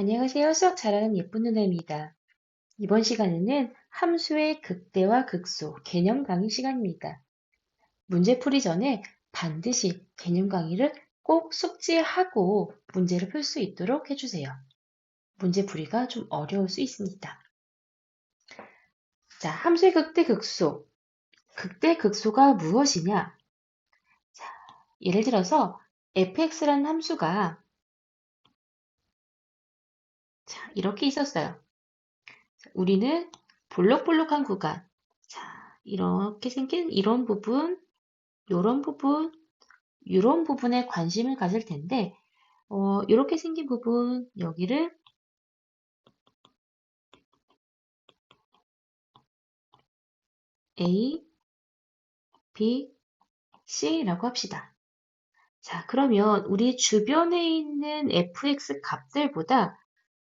안녕하세요. 수학 잘하는 예쁜 누나입니다. 이번 시간에는 함수의 극대와 극소, 개념 강의 시간입니다. 문제 풀이 전에 반드시 개념 강의를 꼭 숙지하고 문제를 풀 수 있도록 해주세요. 문제 풀이가 좀 어려울 수 있습니다. 자, 함수의 극대, 극소. 극대, 극소가 무엇이냐? 자, 예를 들어서 fx라는 함수가 이렇게 있었어요. 우리는 볼록볼록한 구간. 자, 이렇게 생긴 이런 부분, 이런 부분, 이런 부분에 관심을 가질 텐데, 어, 이렇게 생긴 부분, 여기를 A, B, C라고 합시다. 자, 그러면 우리 주변에 있는 fx 값들보다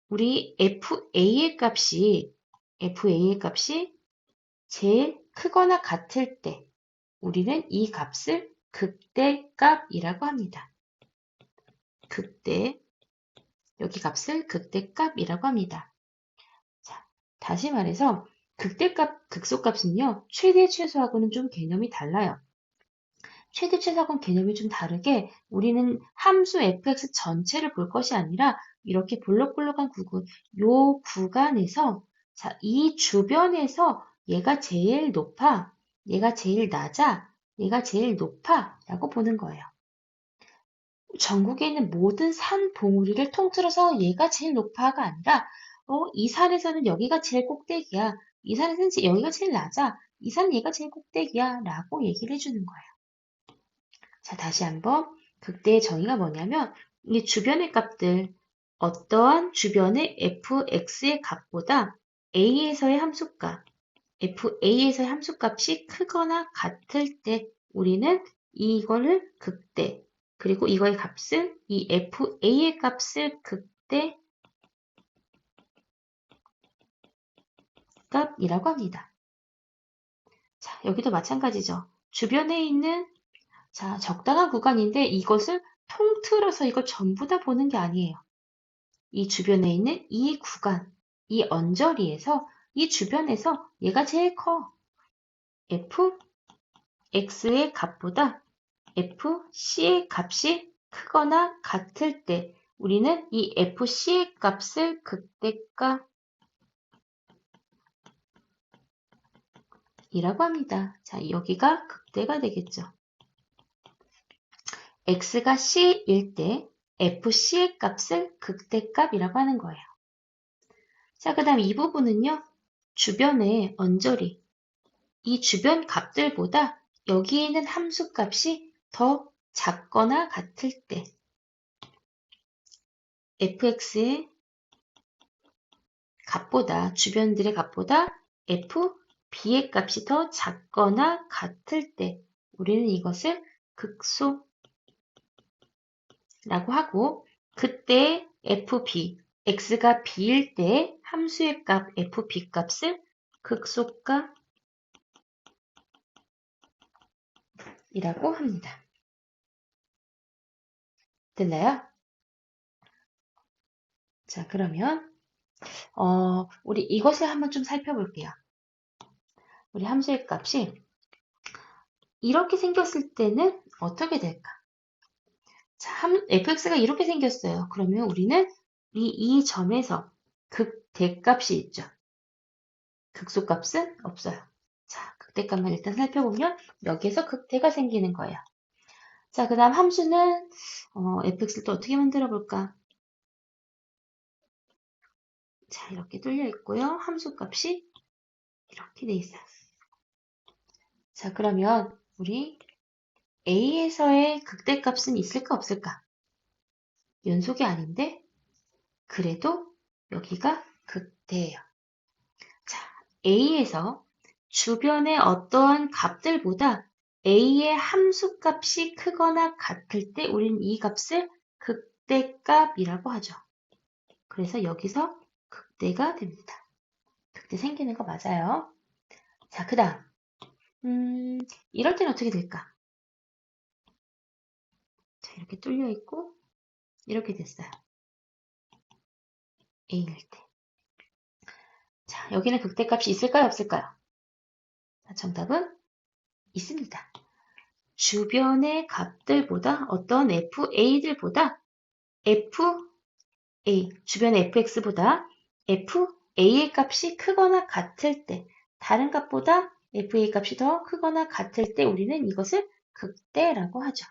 우리 FA의 값이 FA의 값이 제일 크거나 같을 때 우리는 이 값을 극대값이라고 합니다. 극대 여기 값을 극대값이라고 합니다. 자, 다시 말해서 극대값, 극소값은요, 최대, 최소하고는 좀 개념이 달라요. 최대, 최소하고는 개념이 좀 다르게 우리는 함수 fx 전체를 볼 것이 아니라 이렇게 볼록볼록한 구간, 요 구간에서 자, 이 주변에서 얘가 제일 높아, 얘가 제일 낮아, 얘가 제일 높아 라고 보는 거예요. 전국에 있는 모든 산 봉우리를 통틀어서 얘가 제일 높아가 아니라 어, 이 산에서는 여기가 제일 꼭대기야. 이 산에서는 여기가 제일 낮아. 이 산은 얘가 제일 꼭대기야. 라고 얘기를 해주는 거예요. 자, 다시 한번 극대의 정의가 뭐냐면 이 주변의 값들 어떠한 주변의 fx의 값보다 a에서의 함수값, fa에서의 함수값이 크거나 같을 때 우리는 이거를 극대, 그리고 이거의 값을 이 fa의 값을 극대 값이라고 합니다. 자, 여기도 마찬가지죠. 주변에 있는 자, 적당한 구간인데 이것을 통틀어서 이걸 전부 다 보는 게 아니에요. 이 주변에 있는 이 구간, 이 언저리에서 이 주변에서 얘가 제일 커. f x의 값보다 f c의 값이 크거나 같을 때 우리는 이 fc의 값을 극대값 이라고 합니다. 자, 여기가 극대가 되겠죠. x가 c일 때 FC의 값을 극대값이라고 하는 거예요. 자, 그 다음 이 부분은요. 주변의 언저리, 이 주변 값들보다 여기에 있는 함수 값이 더 작거나 같을 때 fx의 값보다 주변들의 값보다 f, b의 값이 더 작거나 같을 때 우리는 이것을 극소 라고 하고 그때 fb, x가 b일 때 함수의 값 fb 값을 극소값 이라고 합니다. 됐나요? 자, 그러면 어, 우리 이것을 한번 좀 살펴볼게요. 우리 함수의 값이 이렇게 생겼을 때는 어떻게 될까? 자, fx가 이렇게 생겼어요. 그러면 우리는 이, 이 점에서 극대값이 있죠. 극소값은 없어요. 자, 극대값만 일단 살펴보면 여기에서 극대가 생기는 거예요. 자, 그 다음 함수는 어, fx를 또 어떻게 만들어 볼까? 자, 이렇게 뚫려 있고요. 함수 값이 이렇게 돼 있어요. 자, 그러면 우리 A에서의 극대값은 있을까 없을까? 연속이 아닌데 그래도 여기가 극대예요. 자, A에서 주변의 어떠한 값들보다 A의 함수값이 크거나 같을 때 우리는 이 값을 극대값이라고 하죠. 그래서 여기서 극대가 됩니다. 극대 생기는 거 맞아요. 자, 그 다음 음, 이럴 때는 어떻게 될까? 이렇게 뚫려 있고 이렇게 됐어요. a일 때. 자, 여기는 극대값이 있을까요? 없을까요? 자, 정답은 있습니다. 주변의 값들보다 어떤 FA들보다 FA, 주변의 FX보다 FA의 값이 크거나 같을 때, 다른 값보다 FA 값이 더 크거나 같을 때 우리는 이것을 극대라고 하죠.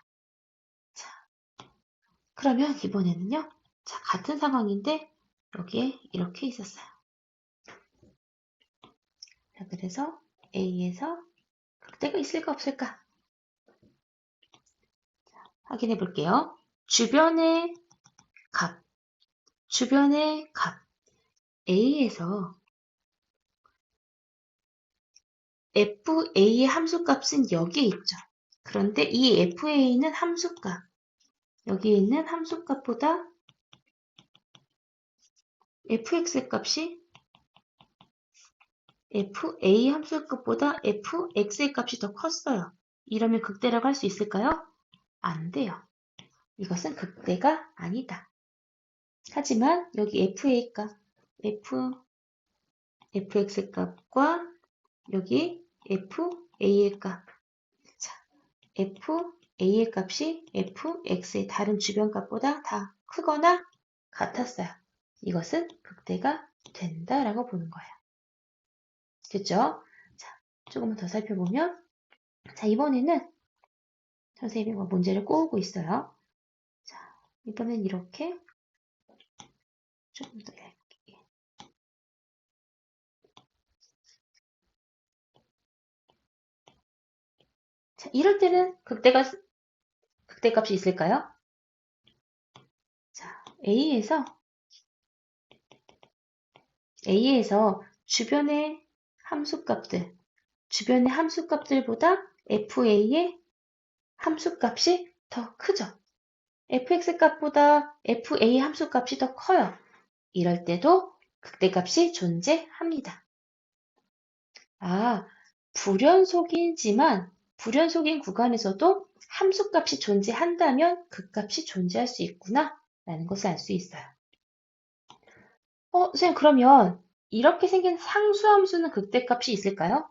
자, 그러면 이번에는요. 자, 같은 상황인데 여기에 이렇게 있었어요. 자, 그래서 A에서 극대가 있을까 없을까? 자, 확인해 볼게요. 주변의 값, 주변의 값 A에서 FA의 함수값은 여기에 있죠. 그런데 이 FA는 함수값, 여기에 있는 함수 값보다 fx 값이 fa 함수 값보다 fx의 값이 더 컸어요. 이러면 극대라고 할 수 있을까요? 안 돼요. 이것은 극대가 아니다. 하지만 여기 fa 값, f, fx 값과 여기 fa의 값, 자, fa의 값이 fx의 다른 주변 값보다 다 크거나 같았어요. 이것은 극대가 된다라고 보는 거예요. 됐죠? 자, 조금만 더 살펴보면 자, 이번에는 선생님이 뭐 문제를 꼬우고 있어요. 자, 이번엔 이렇게 조금 더 얇게 자, 이럴 때는 극대가 극대값이 있을까요? 자, A에서 A에서 주변의 함수값들, 주변의 함수값들보다 FA의 함수값이 더 크죠. fx 값보다 fa 함수값이 더 커요. 이럴 때도 극대값이 존재합니다. 아, 불연속이지만 불연속인 구간에서도 함수값이 존재한다면 극값이 존재할 수 있구나 라는 것을 알 수 있어요. 어, 선생님 그러면 이렇게 생긴 상수함수는 극대값이 있을까요?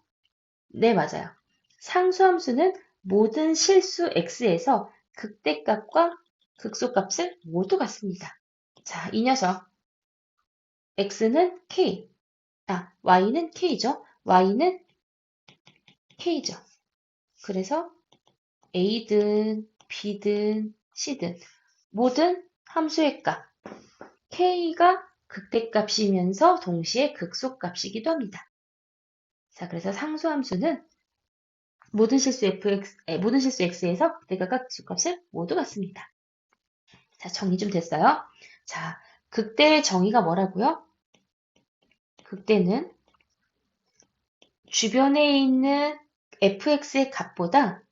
네, 맞아요. 상수함수는 모든 실수 x에서 극대값과 극소값을 모두 갖습니다. 자, 이 녀석. x는 k, 아, y는 k죠. y는 k죠. 그래서 a든 b든 c든 모든 함수의 값 k가 극대값이면서 동시에 극소값이기도 합니다. 자, 그래서 상수함수는 모든 실수 fx, 모든 실수 x에서 극대값과 극소값을 모두 갖습니다. 자, 정리 좀 됐어요? 자, 극대의 정의가 뭐라고요? 극대는 주변에 있는 fx의 값보다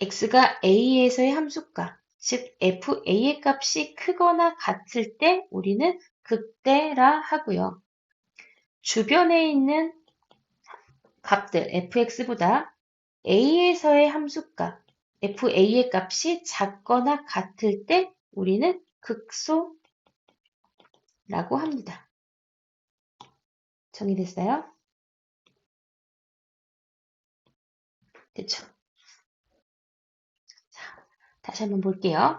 x가 a에서의 함수값, 즉 fa의 값이 크거나 같을 때 우리는 극대라 하고요. 주변에 있는 값들 fx보다 a에서의 함수값 fa의 값이 작거나 같을 때 우리는 극소라고 합니다. 정리됐어요? 됐죠? 다시 한번 볼게요.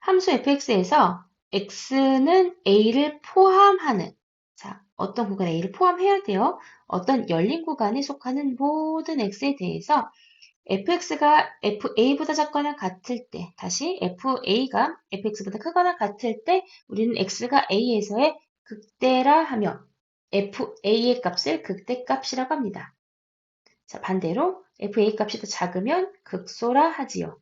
함수 fx에서 x는 a를 포함하는 자, 어떤 구간 a를 포함해야 돼요. 어떤 열린 구간에 속하는 모든 x에 대해서 fx가 fa보다 작거나 같을 때 다시 fa가 fx보다 크거나 같을 때 우리는 x가 a에서의 극대라 하며 fa의 값을 극대값이라고 합니다. 자, 반대로 fa 값이 더 작으면 극소라 하지요.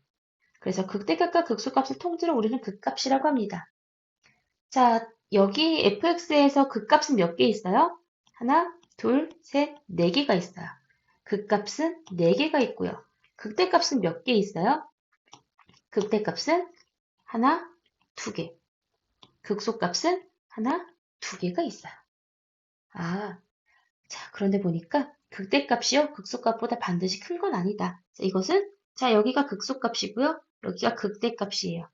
그래서 극대값과 극소값을 통째로 우리는 극값이라고 합니다. 자, 여기 fx에서 극값은 몇 개 있어요? 하나, 둘, 셋, 네 개가 있어요. 극값은 네 개가 있고요. 극대값은 몇 개 있어요? 극대값은 하나, 두 개. 극소값은 하나, 두 개가 있어요. 아, 자, 그런데 보니까 극대값이요, 극소값보다 반드시 큰 건 아니다. 자, 이것은, 자, 여기가 극소값이고요. 여기가 극대값이에요.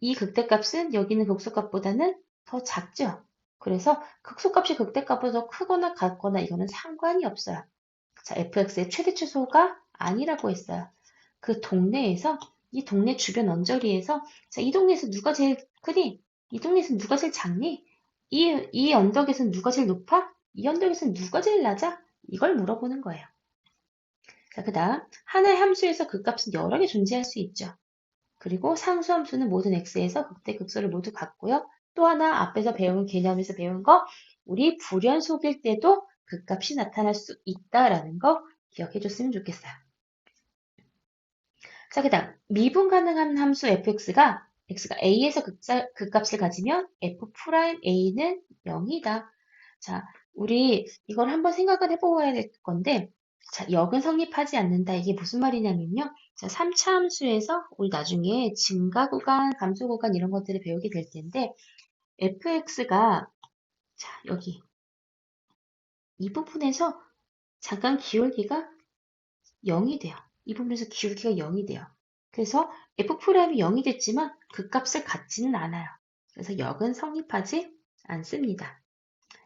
이 극대값은 여기는 극소값보다는 더 작죠? 그래서 극소값이 극대값보다 더 크거나 같거나 이거는 상관이 없어요. 자, fx의 최대 최소가 아니라고 했어요. 그 동네에서 이 동네 주변 언저리에서 자, 이 동네에서 누가 제일 크니? 이 동네에서 누가 제일 작니? 이, 이 언덕에서 누가 제일 높아? 이 언덕에서 누가 제일 낮아? 이걸 물어보는 거예요. 자, 그 다음 하나의 함수에서 그 값은 여러 개 존재할 수 있죠. 그리고 상수함수는 모든 x에서 극대 극소를 모두 갖고요. 또 하나 앞에서 배운 개념에서 배운 거 우리 불연속일 때도 그 값이 나타날 수 있다라는 거 기억해 줬으면 좋겠어요. 자, 그 다음 미분 가능한 함수 fx가 x가 a에서 극값을 가지면 f'a는 0이다. 자, 우리 이걸 한번 생각을 해보아야 될 건데 자, 역은 성립하지 않는다. 이게 무슨 말이냐면요. 자, 3차 함수에서 우리 나중에 증가 구간, 감소 구간 이런 것들을 배우게 될 텐데 fx가 자, 여기 이 부분에서 잠깐 기울기가 0이 돼요. 이 부분에서 기울기가 0이 돼요. 그래서 f'이 0이 됐지만 그 값을 갖지는 않아요. 그래서 역은 성립하지 않습니다.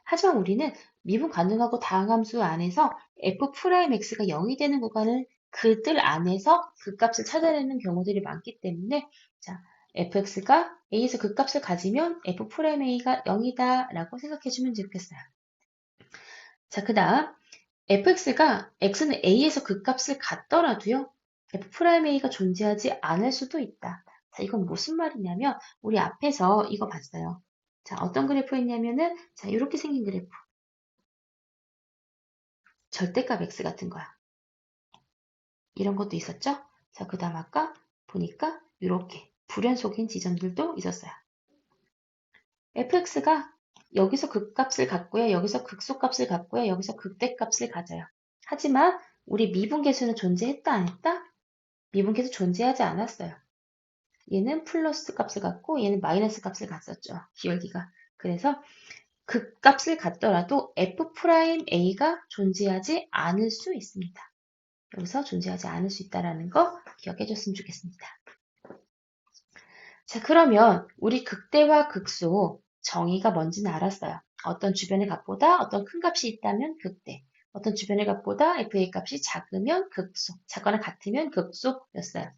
하지만 우리는 미분 가능하고 다항함수 안에서 f'x가 0이 되는 구간을 그들 안에서 그 값을 찾아내는 경우들이 많기 때문에 자 fx가 a에서 그 값을 가지면 f'a가 0이다 라고 생각해주면 좋겠어요. 자, 그 다음 fx가 x는 a에서 그 값을 갖더라도요. f'a가 존재하지 않을 수도 있다. 자, 이건 무슨 말이냐면 우리 앞에서 이거 봤어요. 자, 어떤 그래프였냐면은 자, 이렇게 생긴 그래프. 절대값 x 같은 거야. 이런 것도 있었죠? 자, 그 다음 아까 보니까 이렇게 불연속인 지점들도 있었어요. fx가 여기서 극값을 갖고요. 여기서 극소값을 갖고요. 여기서 극대값을 가져요. 하지만 우리 미분계수는 존재했다 안 했다? 미분계수 존재하지 않았어요. 얘는 플러스 값을 갖고 얘는 마이너스 값을 갖었죠. 기울기가. 그래서 극값을 갖더라도 f'a가 존재하지 않을 수 있습니다. 여기서 존재하지 않을 수 있다는 거 기억해 줬으면 좋겠습니다. 자, 그러면 우리 극대와 극소 정의가 뭔지는 알았어요. 어떤 주변의 값보다 어떤 큰 값이 있다면 극대, 어떤 주변의 값보다 fa 값이 작으면 극소, 작거나 같으면 극소였어요.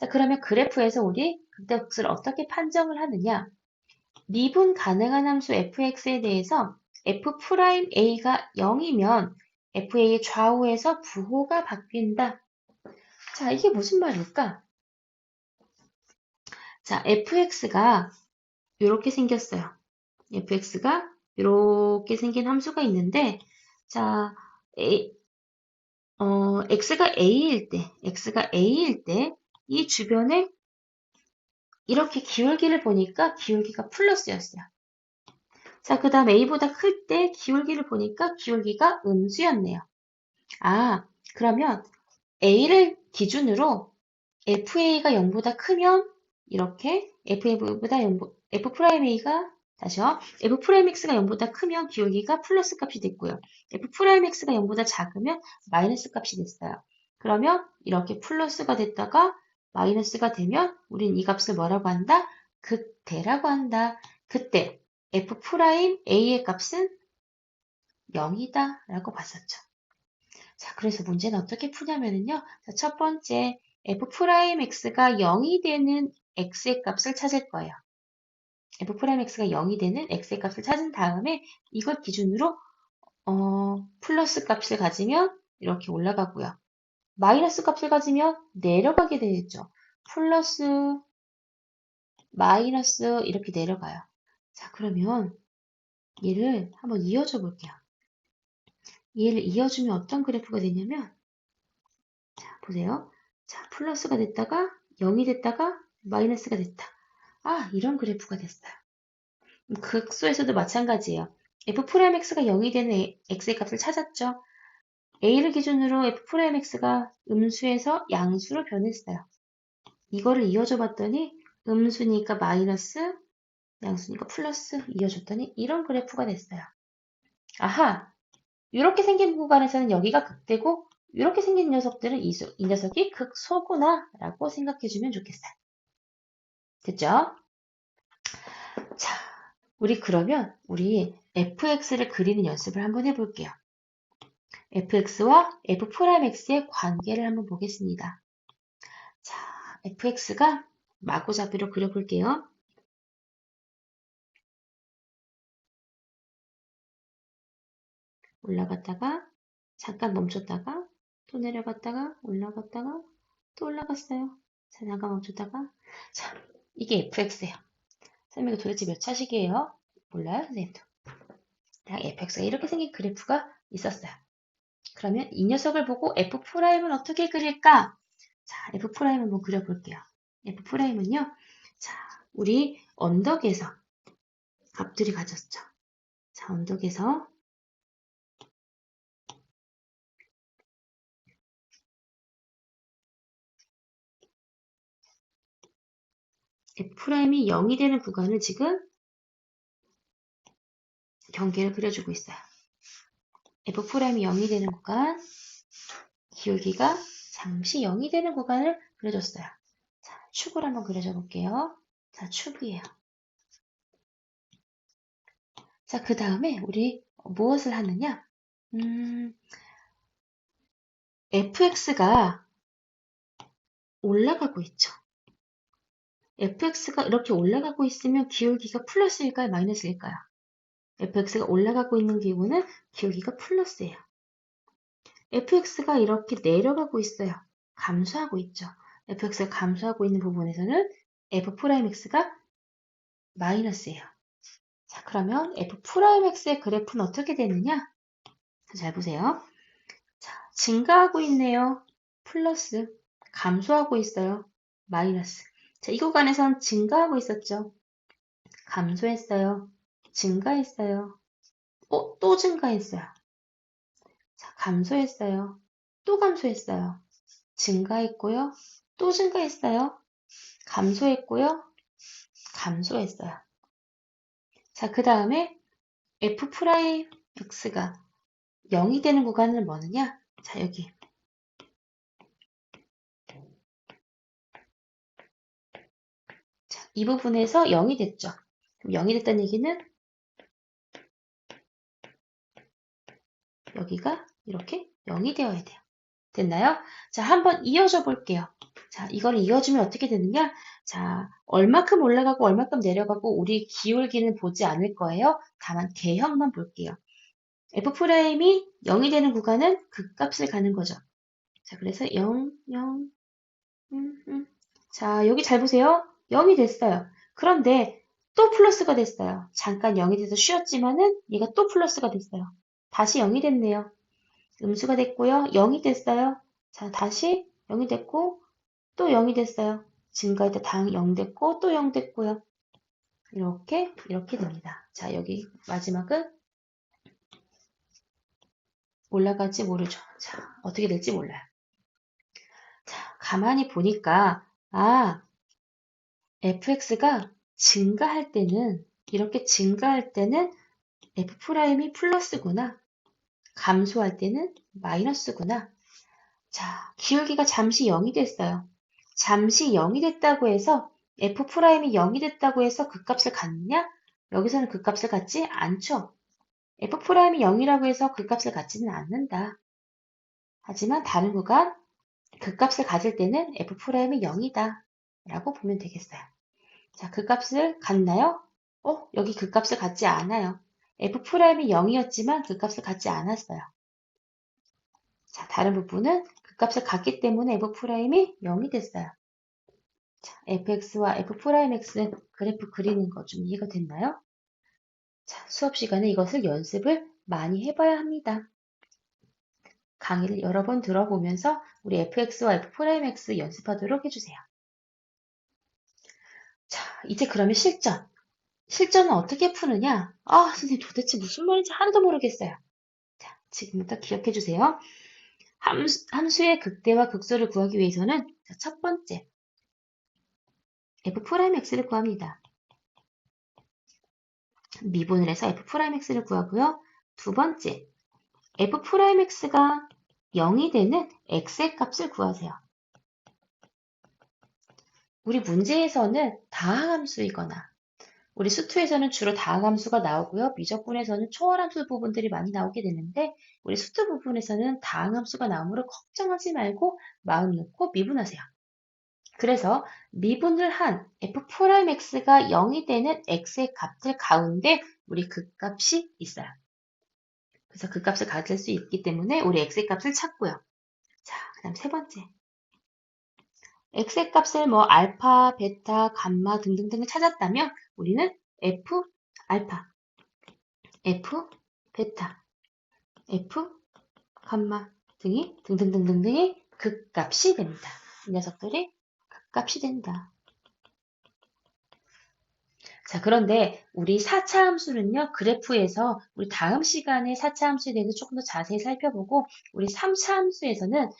자, 그러면 그래프에서 우리 극대 극소를 어떻게 판정을 하느냐? 미분 가능한 함수 fx에 대해서 f'a가 0이면 fa의 좌우에서 부호가 바뀐다. 자, 이게 무슨 말일까? 자, fx가 이렇게 생겼어요. fx가 이렇게 생긴 함수가 있는데 자, a, 어, x가 a일 때, x가 a일 때 이 주변에 이렇게 기울기를 보니까 기울기가 플러스였어요. 자, 그 다음 a보다 클 때 기울기를 보니까 기울기가 음수였네요. 아, 그러면 a를 기준으로 fa가 0보다 크면 이렇게 FA보다 0, F'A가 다시요. F'X가 0보다 크면 기울기가 플러스 값이 됐고요. F'X가 0보다 작으면 마이너스 값이 됐어요. 그러면 이렇게 플러스가 됐다가 마이너스가 되면 우린 이 값을 뭐라고 한다? 극대라고 한다. 그때 F'A의 값은 0이다 라고 봤었죠. 자, 그래서 문제는 어떻게 푸냐면요. 자, 첫 번째 F'X가 0이 되는 x의 값을 찾을 거예요. f'x가 0이 되는 x의 값을 찾은 다음에 이걸 기준으로 어, 플러스 값을 가지면 이렇게 올라가고요. 마이너스 값을 가지면 내려가게 되겠죠. 플러스, 마이너스 이렇게 내려가요. 자, 그러면 얘를 한번 이어줘 볼게요. 얘를 이어주면 어떤 그래프가 되냐면 자, 보세요. 자, 플러스가 됐다가 0이 됐다가 마이너스가 됐다. 아, 이런 그래프가 됐어요. 극소에서도 마찬가지예요. f'x가 0이 되는 x의 값을 찾았죠. A를 기준으로 f'x가 음수에서 양수로 변했어요. 이거를 이어줘 봤더니 음수니까 마이너스, 양수니까 플러스 이어줬더니 이런 그래프가 됐어요. 아하! 이렇게 생긴 구간에서는 여기가 극대고 이렇게 생긴 녀석들은 이, 이 녀석이 극소구나 라고 생각해 주면 좋겠어요. 됐죠? 자, 우리 그러면 우리 fx를 그리는 연습을 한번 해볼게요. Fx와 f'x의 관계를 한번 보겠습니다. 자, fx가 마구잡이로 그려볼게요. 올라갔다가 잠깐 멈췄다가 또 내려갔다가 올라갔다가 또 올라갔어요. 자, 잠깐 멈췄다가 자, 이게 fx예요. 선생님 이거 도대체 몇 차식이에요? 몰라요, 선생님도. 딱 fx가 이렇게 생긴 그래프가 있었어요. 그러면 이 녀석을 보고 f'은 어떻게 그릴까? 자, f'을 한번 그려볼게요. f'은요, 자, 우리 언덕에서 값들이 가졌죠. 자, 언덕에서 F'이 0이 되는 구간을 지금 경계를 그려주고 있어요. F'이 0이 되는 구간, 기울기가 잠시 0이 되는 구간을 그려줬어요. 자, 축을 한번 그려줘 볼게요. 자, 축이에요. 자, 그 다음에 우리 무엇을 하느냐? 음, fx가 올라가고 있죠. fx가 이렇게 올라가고 있으면 기울기가 플러스일까요? 마이너스일까요? Fx가 올라가고 있는 기구는 기울기가 플러스예요. fx가 이렇게 내려가고 있어요. 감소하고 있죠. fx가 감소하고 있는 부분에서는 f'x가 마이너스예요. 자, 그러면 f'x의 그래프는 어떻게 되느냐? 잘 보세요. 자, 증가하고 있네요. 플러스. 감소하고 있어요. 마이너스. 자, 이 구간에선 증가하고 있었죠. 감소했어요. 증가했어요. 어, 또 증가했어요. 자, 감소했어요. 또 감소했어요. 증가했고요. 또 증가했어요. 감소했고요. 감소했어요. 자, 그 다음에 f'x가 0이 되는 구간은 뭐느냐? 자, 여기 이 부분에서 0이 됐죠. 그럼 0이 됐다는 얘기는 여기가 이렇게 0이 되어야 돼요. 됐나요? 자, 한번 이어져 볼게요. 자, 이걸 이어주면 어떻게 되느냐? 자, 얼마큼 올라가고 얼마큼 내려가고 우리 기울기는 보지 않을 거예요. 다만 개형만 볼게요. F'이 0이 되는 구간은 그 값을 가는 거죠. 자, 그래서 0, 0, 음, 음. 자, 여기 잘 보세요. 0이 됐어요. 그런데 또 플러스가 됐어요. 잠깐 0이 돼서 쉬었지만은 얘가 또 플러스가 됐어요. 다시 0이 됐네요. 음수가 됐고요. 0이 됐어요. 자, 다시 0이 됐고 또 0이 됐어요. 증가할 때당0 됐고 또 0 됐고요. 이렇게 이렇게 됩니다. 자, 여기 마지막은 올라갈지 모르죠. 자, 어떻게 될지 몰라요. 자, 가만히 보니까 아, fx가 증가할 때는 이렇게 증가할 때는 f'이 플러스구나. 감소할 때는 마이너스구나. 자, 기울기가 잠시 0이 됐어요. 잠시 0이 됐다고 해서 f'이 0이 됐다고 해서 그 값을 갖느냐? 여기서는 그 값을 갖지 않죠. f'이 0이라고 해서 그 값을 갖지는 않는다. 하지만 다른 구간 그 값을 가질 때는 f'이 0이다. 라고 보면 되겠어요. 자, 그 값을 갖나요? 어, 여기 그 값을 갖지 않아요. F'이 0이었지만 그 값을 갖지 않았어요. 자, 다른 부분은 그 값을 갖기 때문에 f'이 0이 됐어요. 자, fx와 f'x는 그래프 그리는 거좀 이해가 됐나요? 자, 수업 시간에 이것을 연습을 많이 해봐야 합니다. 강의를 여러 번 들어보면서 우리 fx와 f'x 연습하도록 해주세요. 자, 이제 그러면 실전. 실전은 어떻게 푸느냐? 아, 선생님 도대체 무슨 말인지 하나도 모르겠어요. 자, 지금부터 기억해 주세요. 함수, 함수의 극대와 극소를 구하기 위해서는 자, 첫 번째, f'x를 구합니다. 미분을 해서 f'x를 구하고요. 두 번째, f'x가 0이 되는 x의 값을 구하세요. 우리 문제에서는 다항함수이거나 우리 수투에서는 주로 다항 함수가 나오고요. 미적분에서는 초월 함수 부분들이 많이 나오게 되는데 우리 수투 부분에서는 다항 함수가 나오므로 걱정하지 말고 마음 놓고 미분하세요. 그래서 미분을 한 f'x가 0이 되는 x의 값들 가운데 우리 그 값이 있어요. 그래서 그 값을 가질 수 있기 때문에 우리 x의 값을 찾고요. 자, 그 다음 세 번째. X의 값을 뭐 알파, 베타, 감마 등등등을 찾았다면 우리는 f 알파, f 베타, f 감마 등이 등등등등등이 극값이 됩니다. 이 녀석들이 극값이 된다. 자, 그런데 우리 4차 함수는요, 그래프에서 우리 다음 시간에 4차 함수에 대해서 조금 더 자세히 살펴보고, 우리 3차 함수에서는,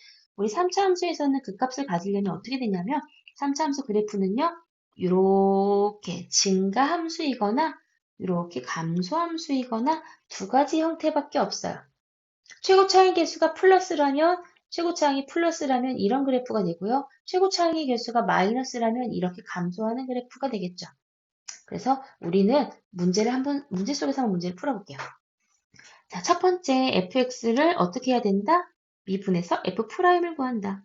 우리 3차 함수에서는 그 값을 가지려면 어떻게 되냐면, 3차 함수 그래프는요, 이렇게 증가 함수이거나, 이렇게 감소 함수이거나 두 가지 형태밖에 없어요. 최고 차이 개수가 플러스라면 최고 차항이 플러스라면 이런 그래프가 되고요. 최고 차항의 개수가 마이너스라면 이렇게 감소하는 그래프가 되겠죠. 그래서 우리는 문제를 한번 문제 속에서 한번 문제를 풀어볼게요. 자, 첫 번째 fx를 어떻게 해야 된다? 미분해서 f'을 구한다.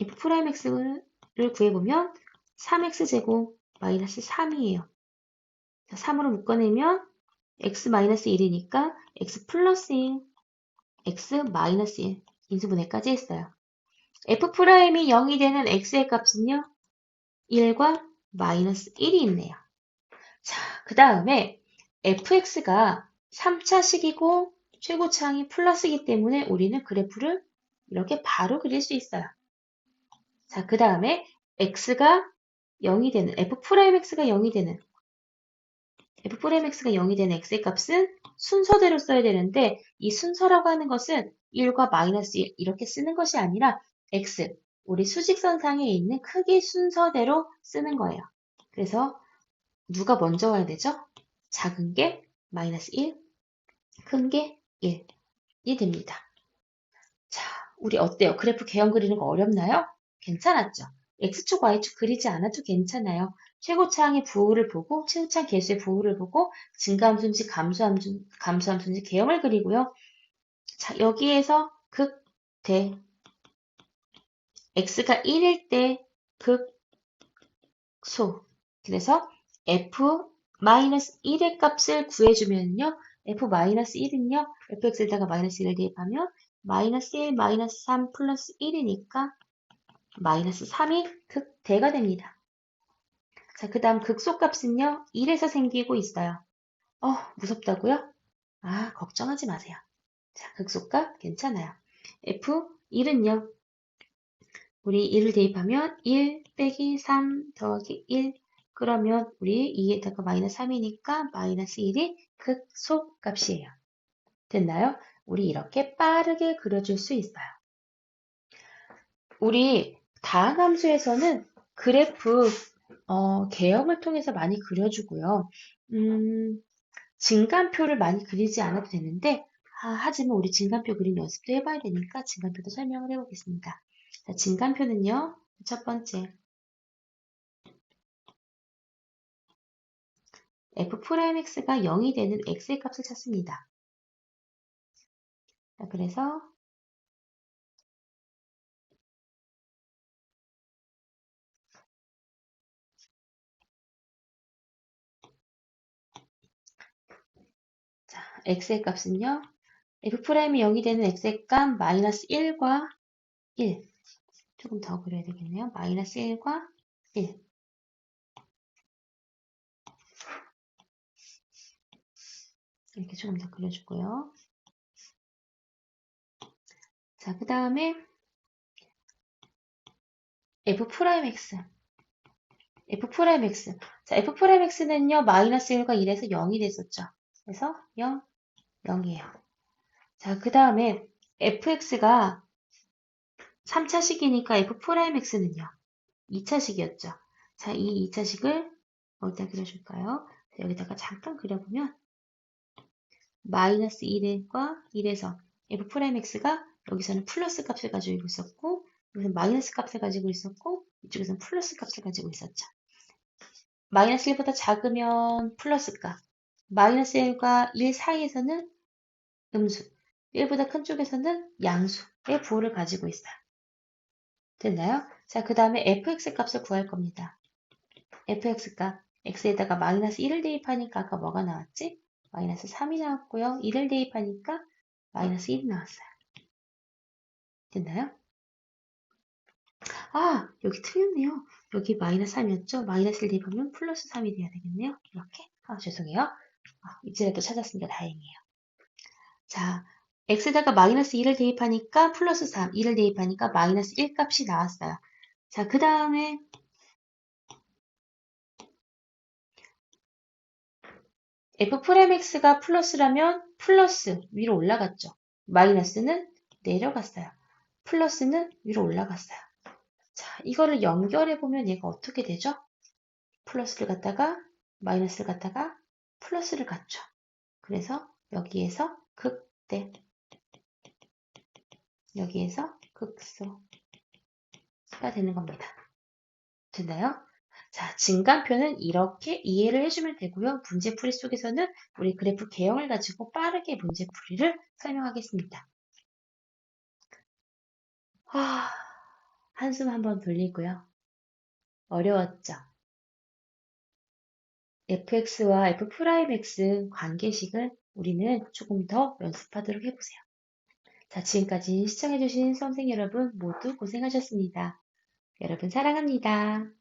f'x를 구해보면 3x제곱 마이너스 3이에요. 자, 3으로 묶어내면 x 마이너스 1이니까 x 플러스 1, x 마이너스 1 인수분해까지 했어요. f'이 0이 되는 x의 값은요. 1과 마이너스 1이 있네요. 자, 그 다음에 fx가 3차식이고 최고차항이 플러스이기 때문에 우리는 그래프를 이렇게 바로 그릴 수 있어요. 자, 그 다음에 x가 0이 되는, f'x가 0이 되는, f'x가 0이 되는 x의 값은 순서대로 써야 되는데 이 순서라고 하는 것은 1과 마이너스 1 이렇게 쓰는 것이 아니라 x, 우리 수직선상에 있는 크기 순서대로 쓰는 거예요. 그래서 누가 먼저 와야 되죠? 작은 게 마이너스 1, 큰 게 1이 됩니다. 자, 우리 어때요? 그래프 개형 그리는 거 어렵나요? 괜찮았죠? X축, Y축 그리지 않아도 괜찮아요. 최고차항의 부호를 보고, 최고차항 개수의 부호를 보고, 증가함수인지 감소함수, 감소함수인지 개형을 그리고요. 자, 여기에서 극, 대, x가 1일 때 극 소. 그래서 f-1의 값을 구해주면요. f-1은요. Fx에다가 마이너스 1을 대입하면 마이너스 1, 마이너스 3 플러스 1이니까 마이너스 3이 극대가 됩니다. 자, 그 다음 극소값은요. 1에서 생기고 있어요. 어, 무섭다고요? 아, 걱정하지 마세요. 자, 극소값 괜찮아요. f1은요. 우리 1을 대입하면 1 빼기 3 더하기 1 그러면 우리 2에다가 마이너스 3이니까 마이너스 1이 극소값이에요. 됐나요? 우리 이렇게 빠르게 그려줄 수 있어요. 우리 다항함수에서는 그래프 어, 개형을 통해서 많이 그려주고요. 음, 증간표를 많이 그리지 않아도 되는데 아, 하지만 우리 증간표 그림 연습도 해봐야 되니까 증간표도 설명을 해보겠습니다. 자, 증간표는요. 첫 번째 f'x가 0이 되는 x의 값을 찾습니다. 자, 그래서 자, x의 값은요. f'이 0이 되는 x의 값 마이너스 1과 1 조금 더 그려야 되겠네요. 마이너스 1과 1 이렇게 조금 더 그려주고요. 자, 그 다음에 f'x f'x 자, f'x는요, 마이너스 1과 1에서 0이 됐었죠. 그래서 0, 0이에요. 자, 그 다음에 fx가 3차식이니까 f'x는요. 2차식이었죠. 자, 이 2차식을 어디다 그려줄까요? 여기다가 잠깐 그려보면 마이너스 1과 1에서 f'x가 여기서는 플러스 값을 가지고 있었고 여기서 마이너스 값을 가지고 있었고 이쪽에서는 플러스 값을 가지고 있었죠. 마이너스 1보다 작으면 플러스가, 마이너스 1과 1 사이에서는 음수, 1보다 큰 쪽에서는 양수의 부호를 가지고 있어요. 됐나요? 자, 그 다음에 fx 값을 구할 겁니다. fx 값, x에다가 마이너스 1을 대입하니까 아까 뭐가 나왔지? 마이너스 3이 나왔고요. 1을 대입하니까 마이너스 1이 나왔어요. 됐나요? 아, 여기 틀렸네요. 여기 마이너스 3이었죠? 마이너스를 대입하면 플러스 3이 돼야 되겠네요. 이렇게. 아, 죄송해요. 아, 이제라도 찾았으니까 다행이에요. 자, x에다가 마이너스 2를 대입하니까 플러스 3, 2를 대입하니까 마이너스 1 값이 나왔어요. 자, 그 다음에 f'x가 플러스라면 플러스 위로 올라갔죠. 마이너스는 내려갔어요. 플러스는 위로 올라갔어요. 자, 이거를 연결해 보면 얘가 어떻게 되죠? 플러스를 갖다가 마이너스를 갖다가 플러스를 갖죠. 그래서 여기에서 극대 여기에서 극소가 되는 겁니다. 됐나요? 자, 증간표는 이렇게 이해를 해주면 되고요. 문제풀이 속에서는 우리 그래프 개형을 가지고 빠르게 문제풀이를 설명하겠습니다. 아, 한숨 한번 돌리고요. 어려웠죠? fx와 f'x 관계식을 우리는 조금 더 연습하도록 해보세요. 자, 지금까지 시청해주신 수험생 여러분 모두 고생하셨습니다. 여러분 사랑합니다.